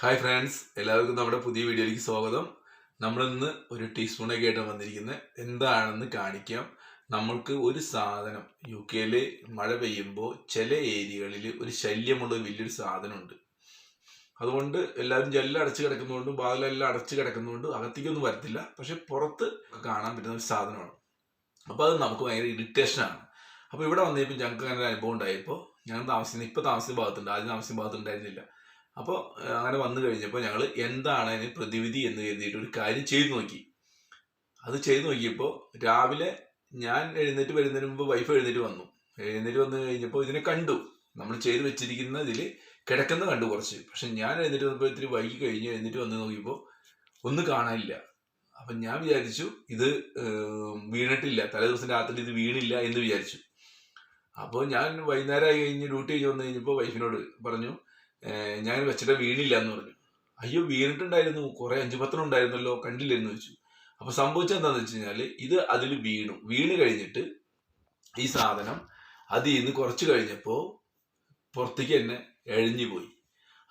Hi friends എല്ലാവർക്കും നമ്മുടെ പുതിയ വീഡിയോയിലേക്ക് സ്വാഗതം. നമ്മളിന്ന് ഒരു ടീസ്പൂണൊക്കെ ആയിട്ട് വന്നിരിക്കുന്നത് എന്താണെന്ന് കാണിക്കാം. നമ്മൾക്ക് ഒരു സാധനം യു കെയിൽ മഴ പെയ്യുമ്പോൾ ചില ഏരിയകളിൽ ഒരു ശല്യമുള്ള വലിയൊരു സാധനമുണ്ട്. അതുകൊണ്ട് എല്ലാവരും ജെല്ലാം അടച്ചു കിടക്കുന്നതുകൊണ്ടും വാതിലെല്ലാം അടച്ചു കിടക്കുന്നതുകൊണ്ടും അകത്തേക്കൊന്നും വരത്തില്ല. പക്ഷെ പുറത്ത് കാണാൻ പറ്റുന്ന ഒരു സാധനമാണ്. അപ്പോൾ അത് നമുക്ക് ഭയങ്കര ഇറിറ്റേഷനാണ് അപ്പോൾ ഇവിടെ വന്നപ്പോൾ ഞങ്ങൾക്ക് അങ്ങനെ അനുഭവം ഉണ്ടായപ്പോൾ ഞാൻ താമസിക്കുന്ന ഇപ്പോൾ താമസിക്കുന്ന ഭാഗത്തുണ്ട്. ആദ്യം താമസിക്കുന്ന ഭാഗത്തുണ്ടായിരുന്നില്ല. അപ്പോൾ അങ്ങനെ വന്നു കഴിഞ്ഞപ്പോൾ ഞങ്ങൾ എന്താണ് അതിന് പ്രതിവിധി എന്ന് കരുതിയിട്ട് ഒരു കാര്യം ചെയ്തു നോക്കി. അത് ചെയ്തു നോക്കിയപ്പോൾ രാവിലെ ഞാൻ എഴുന്നേറ്റ് വരുന്നതിന് മുമ്പ് വൈഫ് എഴുന്നേറ്റ് വന്നു. എഴുന്നേറ്റ് വന്നു കഴിഞ്ഞപ്പോൾ ഇതിനെ കണ്ടു. നമ്മൾ ചെയ്തു വെച്ചിരിക്കുന്ന ഇതിൽ കിടക്കുന്ന കണ്ടു കുറച്ച്. പക്ഷെ ഞാൻ എഴുന്നേറ്റ് വന്നപ്പോൾ ഇത്തിരി വൈകി കഴിഞ്ഞ്. എഴുന്നേറ്റ് വന്ന് നോക്കിയപ്പോൾ ഒന്നും കാണാനില്ല. അപ്പം ഞാൻ വിചാരിച്ചു ഇത് വീണിട്ടില്ല. തലേ ദിവസം രാത്രി ഇത് വീണില്ല എന്ന് വിചാരിച്ചു. അപ്പോൾ ഞാൻ വൈകുന്നേരമായി കഴിഞ്ഞ് ഡ്യൂട്ടി കഴിഞ്ഞ് വന്നു കഴിഞ്ഞപ്പോൾ വൈഫിനോട് പറഞ്ഞു ഞാൻ വെച്ചിട്ട് വീണില്ല എന്ന് പറഞ്ഞു. അയ്യോ വീണിട്ടുണ്ടായിരുന്നു. കുറെ അഞ്ചു പത്രം ഉണ്ടായിരുന്നല്ലോ കണ്ടില്ലെന്ന് വെച്ചു അപ്പൊ സംഭവിച്ചത് എന്താന്ന് വെച്ച് കഴിഞ്ഞാൽ ഇത് അതിൽ വീണു. വീണ് കഴിഞ്ഞിട്ട് ഈ സാധനം അതിൽ നിന്ന് കുറച്ച് കഴിഞ്ഞപ്പോ പുറത്തേക്ക് തന്നെ എഴിഞ്ഞു പോയി.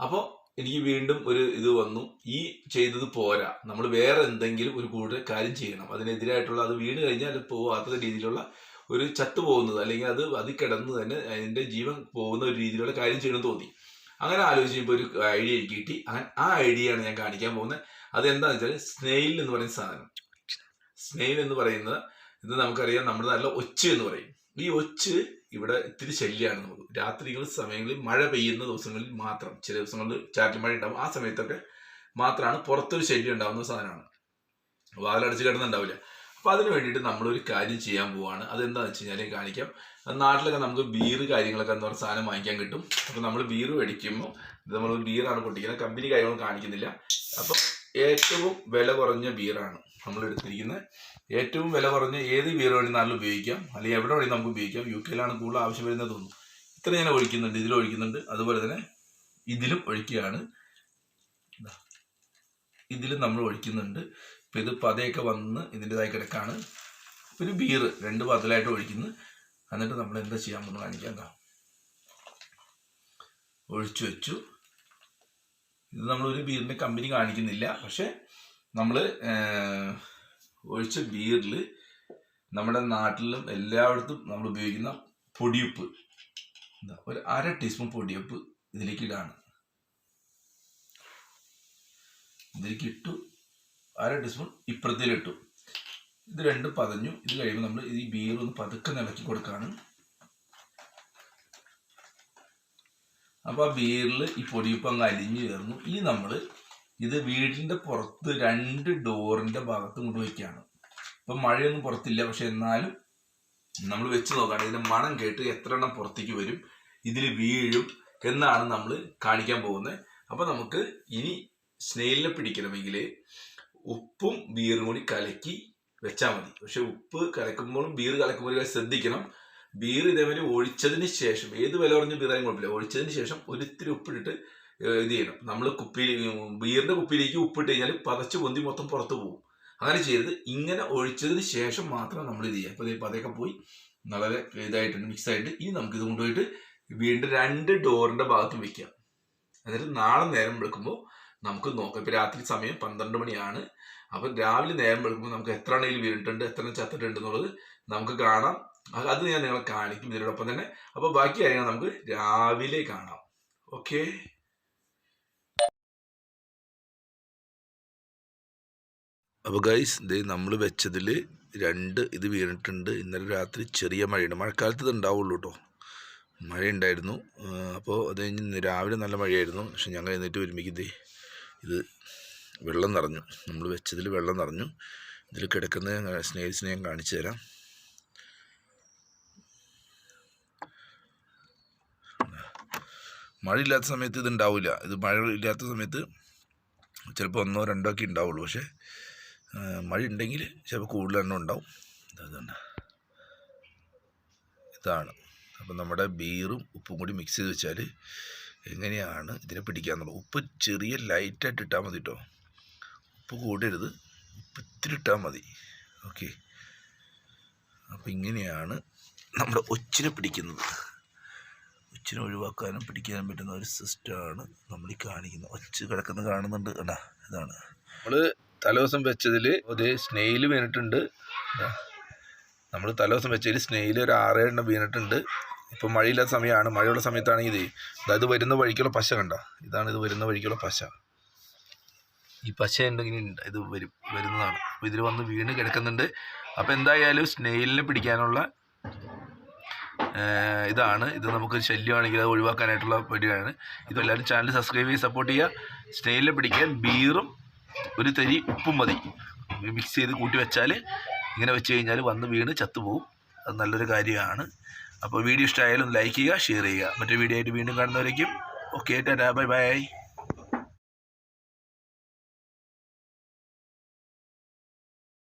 അപ്പോൾ എനിക്ക് വീണ്ടും ഒരു ഇത് വന്നു. ഈ ചെയ്തത് പോരാ. നമ്മൾ വേറെ എന്തെങ്കിലും ഒരു കൂടുതൽ കാര്യം ചെയ്യണം. അതിനെതിരായിട്ടുള്ള അത് വീണ് കഴിഞ്ഞാൽ അത് പോവാത്ത രീതിയിലുള്ള ഒരു ചത്തു പോകുന്നത് അല്ലെങ്കിൽ അത് അത് കിടന്ന് തന്നെ അതിന്റെ ജീവൻ പോകുന്ന ഒരു രീതിയിലുള്ള കാര്യം ചെയ്യണം എന്ന് തോന്നി. അങ്ങനെ ആലോചിച്ചപ്പോൾ ഒരു ഐഡിയ എനിക്ക് കിട്ടി. അങ്ങനെ ആ ഐഡിയയാണ് ഞാൻ കാണിക്കാൻ പോകുന്നത്. അത് എന്താണെന്ന് വെച്ചാൽ സ്നെയിൽ എന്ന് പറയുന്ന സാധനം. സ്നെയിൽ എന്ന് പറയുന്നത് ഇത് നമുക്കറിയാം നമ്മുടെ നല്ല ഒച്ച് എന്ന് പറയും. ഈ ഒച്ച് ഇവിടെ ഇത്തിരി ശല്യമാണ് നമുക്ക്. രാത്രികൾ സമയങ്ങളിൽ മഴ പെയ്യുന്ന ദിവസങ്ങളിൽ മാത്രം ചില ദിവസങ്ങളിൽ ചാറ്റൽ മഴ ഉണ്ടാവും. ആ സമയത്തൊക്കെ മാത്രമാണ് പുറത്തൊരു ശല്യം ഉണ്ടാവുന്ന സാധനമാണ്. വാതിലടച്ച് കിടന്നുണ്ടാവില്ല. അപ്പൊ അതിന് വേണ്ടിയിട്ട് നമ്മളൊരു കാര്യം ചെയ്യാൻ പോവാണ്. അതെന്താണെന്ന് വെച്ച് കഴിഞ്ഞാൽ കാണിക്കാം. നാട്ടിലൊക്കെ നമുക്ക് ബീർ കാര്യങ്ങളൊക്കെ എന്ന് പറഞ്ഞ സാധനം വാങ്ങിക്കാൻ കിട്ടും. അപ്പൊ നമ്മൾ ബീർ മേടിക്കുമ്പോൾ നമ്മൾ ബീറാണ് പൊട്ടിക്കുന്നത്. കമ്പനി കാര്യങ്ങളും കാണിക്കുന്നില്ല. അപ്പൊ ഏറ്റവും വില കുറഞ്ഞ ബീറാണ് നമ്മൾ എടുത്തിരിക്കുന്നത്. ഏറ്റവും വില കുറഞ്ഞ ഏത് ബീർ വേണമെങ്കിൽ നാട്ടിൽ ഉപയോഗിക്കാം. അല്ലെങ്കിൽ എവിടെ വേണമെങ്കിൽ നമുക്ക് ഉപയോഗിക്കാം. യു കെയിലാണ് കൂടുതൽ ആവശ്യം വരുന്നത് തോന്നുന്നു. ഇത്ര ഞാൻ ഒഴിക്കുന്നുണ്ട്. ഇതിലും ഒഴിക്കുന്നുണ്ട്. അതുപോലെ തന്നെ ഇതിലും ഒഴിക്കുകയാണ്. ഇതാ. ഇതിലും നമ്മൾ ഒഴിക്കുന്നുണ്ട്. ഇപ്പൊ ഇത് പതയൊക്കെ വന്ന് ഇതിന്റെതായി കിടക്കാണ്. ഒരു ബീർ രണ്ട് പാത്രത്തിലായിട്ട് ഒഴിക്കുന്നു. എന്നിട്ട് നമ്മൾ എന്താ ചെയ്യാൻ പോകുന്നത് കാണിക്കാം എന്താ ഒഴിച്ചു വെച്ചു. ഇത് നമ്മൾ ഒരു ബീറിന്റെ കമ്പനി കാണിക്കുന്നില്ല. പക്ഷെ നമ്മൾ ഒഴിച്ച ബീറിൽ നമ്മുടെ നാട്ടിലും എല്ലായിടത്തും നമ്മൾ ഉപയോഗിക്കുന്ന പൊടിയുപ്പ്. എന്താ ഒരു അര ടീസ്പൂൺ പൊടിയുപ്പ് ഇതിലേക്ക് ഇടാണ്. ഇതിലേക്ക് ഇട്ടു. അര ടീസ്പൂൺ ഇപ്പുറത്തിലിട്ടു ഇത് രണ്ടും പതഞ്ഞു. ഇത് കഴിയുമ്പോൾ നമ്മൾ ഈ ബീർ ഒന്ന് പതുക്കെ നിലക്കി കൊടുക്കാണ്. അപ്പൊ ആ ബീറിൽ ഈ പൊടിയിപ്പം അങ്ങ് അലിഞ്ഞു ചേർന്നു. ഇനി നമ്മൾ ഇത് വീടിന്റെ പുറത്ത് രണ്ട് ഡോറിന്റെ ഭാഗത്ത് കൊണ്ട് വയ്ക്കുകയാണ് ഇപ്പൊ മഴയൊന്നും പുറത്തില്ല. പക്ഷെ എന്നാലും നമ്മൾ വെച്ച് നോക്കുകയാണ് ഇതിന്റെ മണം കേട്ട് എത്ര എണ്ണം പുറത്തേക്ക് വരും ഇതിൽ വീഴും എന്നാണ് നമ്മൾ കാണിക്കാൻ പോകുന്നത്. അപ്പൊ നമുക്ക് ഇനി സ്നെയിലിനെ പിടിക്കണമെങ്കിൽ ഉപ്പും ബീറും കൂടി കലക്കി വെച്ചാൽ മതി. പക്ഷെ ഉപ്പ് കലക്കുമ്പോഴും ബീർ കലക്കുമ്പോഴും ശ്രദ്ധിക്കണം. ബീർ ഇതേമാതിരി ഒഴിച്ചതിന് ശേഷം ഏത് വില കുറഞ്ഞ ബീറായും കുഴപ്പമില്ല. ഒഴിച്ചതിന് ശേഷം ഒരിത്തിരി ഉപ്പിട്ടിട്ട് ഇത് ചെയ്യണം. നമ്മൾ കുപ്പിയിൽ ബീറിന്റെ കുപ്പിയിലേക്ക് ഉപ്പിട്ട് കഴിഞ്ഞാൽ പതച്ച് പൊന്തി മൊത്തം പുറത്തു പോകും. അങ്ങനെ ചെയ്ത് ഇങ്ങനെ ഒഴിച്ചതിന് ശേഷം മാത്രം നമ്മൾ ഇത് ചെയ്യുക. അപ്പോൾ പതയൊക്കെ പോയി വളരെ ഇതായിട്ടുണ്ട് മിക്സ് ആയിട്ട്. ഇനി നമുക്ക് ഇത് കൊണ്ടുപോയിട്ട് വീണ്ടും രണ്ട് ഡോറിന്റെ ഭാഗത്തും വെക്കാം. എന്നിട്ട് നാളെ നേരം വെളുക്കുമ്പോൾ നമുക്ക് നോക്കാം. ഇപ്പൊ രാത്രി സമയം പന്ത്രണ്ട് മണിയാണ്. അപ്പൊ രാവിലെ നേരം വെളുക്കുമ്പോൾ നമുക്ക് എത്ര എണ്ണയിൽ വീണിട്ടുണ്ട് എത്ര ചത്തിട്ടുണ്ട് എന്നുള്ളത് നമുക്ക് കാണാം. അത് ഞാൻ നിങ്ങളെ കാണിക്കും ഇതിനോടൊപ്പം തന്നെ. അപ്പോൾ ബാക്കി കാര്യങ്ങൾ നമുക്ക് രാവിലെ കാണാം. ഓക്കെ? അപ്പോൾ ഗൈസ് ഇത് നമ്മൾ വെച്ചതിൽ രണ്ട് ഇത് വീണിട്ടുണ്ട്. ഇന്നലെ രാത്രി ചെറിയ മഴയുണ്ട്. മഴക്കാലത്ത് ഇത് ഉണ്ടാവുള്ളൂ കേട്ടോ. മഴയുണ്ടായിരുന്നു. അപ്പോൾ അത് കഴിഞ്ഞ് രാവിലെ നല്ല മഴയായിരുന്നു. പക്ഷെ ഞങ്ങൾ എന്നിട്ട് ഒരുമിക്കുന്നത് ഇത് വെള്ളം നിറഞ്ഞു. നമ്മൾ വെച്ചതിൽ വെള്ളം നിറഞ്ഞു. ഇതിൽ കിടക്കുന്ന സ്നേഹിൽസിനെ ഞാൻ കാണിച്ചു തരാം. മഴയില്ലാത്ത സമയത്ത് ഇത് ഉണ്ടാവില്ല ഇത് മഴ ഇല്ലാത്ത സമയത്ത് ചിലപ്പോൾ ഒന്നോ രണ്ടോ ഒക്കെ ഉണ്ടാവുള്ളൂ. പക്ഷേ മഴ ഉണ്ടെങ്കിൽ ചിലപ്പോൾ കൂടുതൽ എണ്ണം ഉണ്ടാവും. അതുകൊണ്ട്. ഇതാണ്. അപ്പം നമ്മുടെ ബീറും ഉപ്പും കൂടി മിക്സ് ചെയ്ത് വെച്ചാൽ എങ്ങനെയാണ് ഇതിനെ പിടിക്കാന്നുള്ളത് ഉപ്പ് ചെറിയ ലൈറ്റായിട്ട് ഇട്ടാൽ മതി കേട്ടോ ഉപ്പ് കൂടരുത്. ഉപ്പ് ഇത്തിരി ഇട്ടാൽ മതി. ഓക്കെ അപ്പം ഇങ്ങനെയാണ് നമ്മുടെ ഒച്ചിനെ പിടിക്കുന്നത്. ഒച്ചിനെ ഒഴിവാക്കാനും പിടിക്കാനും പറ്റുന്ന ഒരു സിസ്റ്റമാണ് നമ്മൾ ഈ കാണിക്കുന്നത്. ഒച്ച് കിടക്കുന്ന കാണുന്നുണ്ട് കണ്ടാ? ഇതാണ്. നമ്മൾ തലേദിവസം വെച്ചതിൽ ഒരു സ്നെയിൽ വീണിട്ടുണ്ട്. നമ്മൾ തലേ വെച്ച വെച്ചതിൽ സ്നേഹിൽ ഒരു ആറ് എണ്ണം വീണിട്ടുണ്ട്. ഇപ്പം മഴയില്ലാത്ത സമയമാണ് മഴയുള്ള സമയത്താണെങ്കിൽ ഇത് അതായത് വരുന്ന വഴിക്കുള്ള പശ കണ്ട ഇതാണ് ഇത് വരുന്ന വഴിക്കുള്ള പശ. ഈ പശ ഉണ്ടെങ്കിൽ ഉണ്ട് ഇത് വരും വരുന്നതാണ്. അപ്പോൾ ഇതിൽ വന്ന് വീണ് കിടക്കുന്നുണ്ട്. അപ്പോൾ എന്തായാലും സ്നെയിലിനെ പിടിക്കാനുള്ള ഇതാണ്. ഇത് നമുക്ക് ശല്യമാണെങ്കിൽ അത് ഒഴിവാക്കാനായിട്ടുള്ള പരിപാടിയാണ് ഇത് എല്ലാവരും ചാനൽ സബ്സ്ക്രൈബ് ചെയ്ത് സപ്പോർട്ട് ചെയ്യുക. സ്നെയിലിനെ പിടിക്കാൻ ബീറും ഒരു തരി ഉപ്പും മതി. മിക്സ് ചെയ്ത് കൂട്ടി വെച്ചാൽ ഇങ്ങനെ വെച്ച് കഴിഞ്ഞാൽ വന്ന് വീണ് ചത്തുപോകും അത് നല്ലൊരു കാര്യമാണ്. അപ്പോൾ വീഡിയോ ഇഷ്ടമായാലും ലൈക്ക് ചെയ്യുക ഷെയർ ചെയ്യുക. മറ്റൊരു വീഡിയോ ആയിട്ട് വീണ്ടും കാണുന്നവരേക്കും ഓക്കെ ടാറ്റാ ബൈ ബൈ.